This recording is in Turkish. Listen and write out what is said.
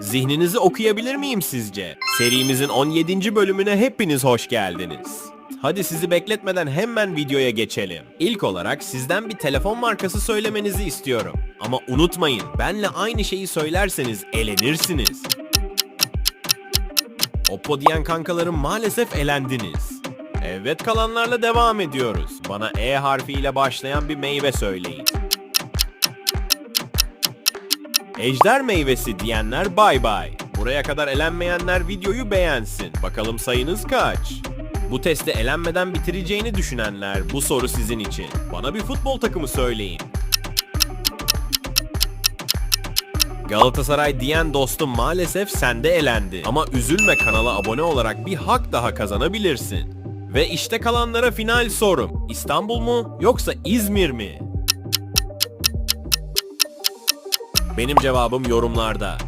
Zihninizi okuyabilir miyim sizce? Serimizin 17. bölümüne hepiniz hoş geldiniz. Hadi sizi bekletmeden hemen videoya geçelim. İlk olarak sizden bir telefon markası söylemenizi istiyorum. Ama unutmayın, benle aynı şeyi söylerseniz elenirsiniz. Oppo diyen kankalarım maalesef elendiniz. Evet kalanlarla devam ediyoruz. Bana E harfiyle başlayan bir meyve söyleyin. Ejder meyvesi diyenler bay bay. Buraya kadar elenmeyenler videoyu beğensin. Bakalım sayınız kaç? Bu testi elenmeden bitireceğini düşünenler bu soru sizin için. Bana bir futbol takımı söyleyin. Galatasaray diyen dostum maalesef sende elendi. Ama üzülme kanala abone olarak bir hak daha kazanabilirsin. Ve işte kalanlara final sorum. İstanbul mu yoksa İzmir mi? Benim cevabım yorumlarda.